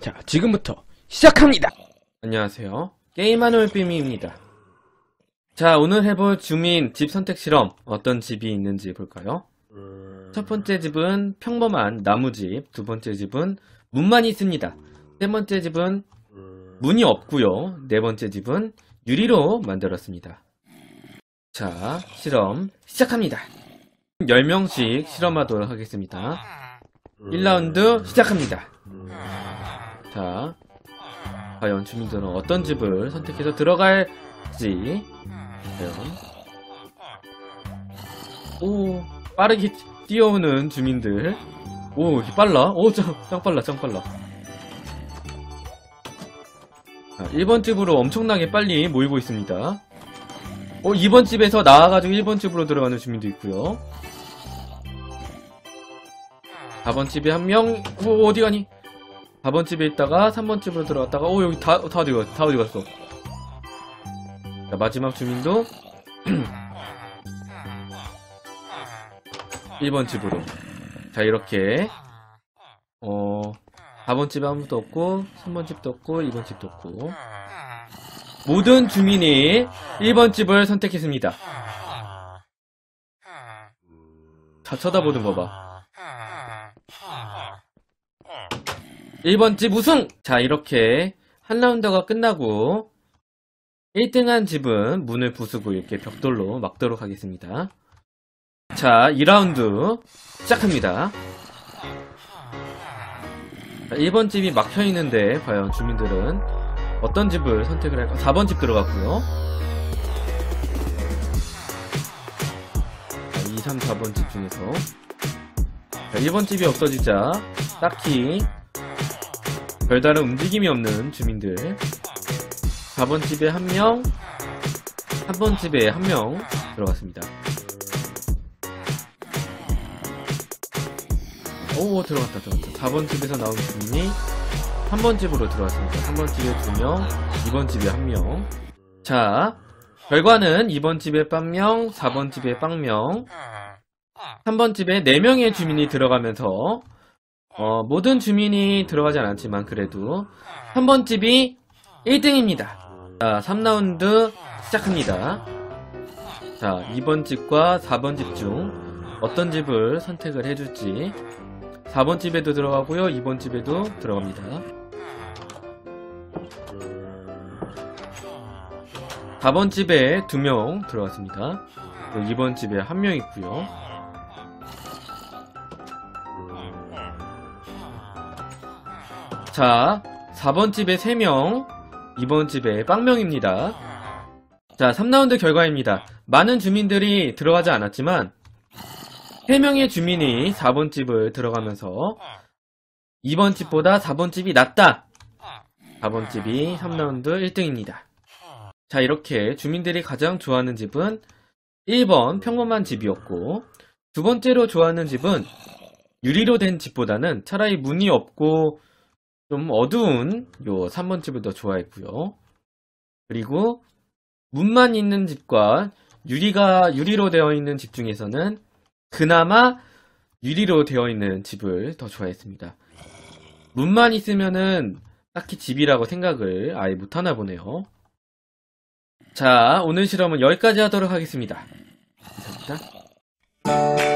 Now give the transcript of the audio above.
자, 지금부터 시작합니다. 안녕하세요. 게임하는 올빼미입니다. 자, 오늘 해볼 주민 집 선택 실험 어떤 집이 있는지 볼까요? 첫 번째 집은 평범한 나무집, 두 번째 집은 문만 있습니다. 세 번째 집은 문이 없고요. 네 번째 집은 유리로 만들었습니다. 자, 실험 시작합니다. 10명씩 실험하도록 하겠습니다. 1라운드 시작합니다. 자, 과연 주민들은 어떤 집을 선택해서 들어갈지. 과연. 오 빠르게 뛰어오는 주민들. 오 빨라? 오 짱 짱 빨라 짱 빨라. 자, 1번 집으로 엄청나게 빨리 모이고 있습니다. 어 2번 집에서 나와가지고 1번 집으로 들어가는 주민도 있고요. 4번 집에 한 명 오 어디 가니 4번 집에 있다가 3번 집으로 들어갔다가 오 여기 다, 다 어디 갔어 다 어디 갔어? 자, 마지막 주민도 1번 집으로. 자 이렇게. 어 4번 집에 아무도 없고 3번 집도 없고 2번 집도 없고. 모든 주민이 1번 집을 선택했습니다. 다 쳐다보는 거봐 1번 집 우승! 자 이렇게 한 라운드가 끝나고 1등한 집은 문을 부수고 이렇게 벽돌로 막도록 하겠습니다. 자, 2라운드 시작합니다. 자, 1번 집이 막혀 있는데 과연 주민들은 어떤 집을 선택을 할까? 4번 집 들어갔고요. 자, 2, 3, 4번 집 중에서 자, 1번 집이 없어지자 딱히 별다른 움직임이 없는 주민들 4번 집에 한 명, 3번 집에 한 명 들어갔습니다. 오, 들어갔다, 들어갔다. 4번 집에서 나온 주민이 3번 집으로 들어갔습니다. 3번 집에 2명, 2번 집에 1명. 자, 결과는 2번 집에 빵명, 4번 집에 빵명, 3번 집에 4명의 주민이 들어가면서 어, 모든 주민이 들어가지 않았지만 그래도 3번 집이 1등입니다. 자, 3라운드 시작합니다. 자, 2번 집과 4번 집 중 어떤 집을 선택을 해줄지 4번 집에도 들어가고요. 2번 집에도 들어갑니다. 4번 집에 2명 들어갔습니다. 2번 집에 1명 있고요. 자, 4번 집에 3명, 2번 집에 빵명입니다. 자, 3라운드 결과입니다. 많은 주민들이 들어가지 않았지만 3명의 주민이 4번 집을 들어가면서 2번 집보다 4번 집이 낫다. 4번 집이 3라운드 1등입니다. 자, 이렇게 주민들이 가장 좋아하는 집은 1번 평범한 집이었고 두 번째로 좋아하는 집은 유리로 된 집보다는 차라리 문이 없고 좀 어두운 요 3번 집을 더 좋아했고요. 그리고 문만 있는 집과 유리가 유리로 되어 있는 집 중에서는 그나마 유리로 되어 있는 집을 더 좋아했습니다. 문만 있으면은 딱히 집이라고 생각을 아예 못하나 보네요. 자, 오늘 실험은 여기까지 하도록 하겠습니다. 감사합니다.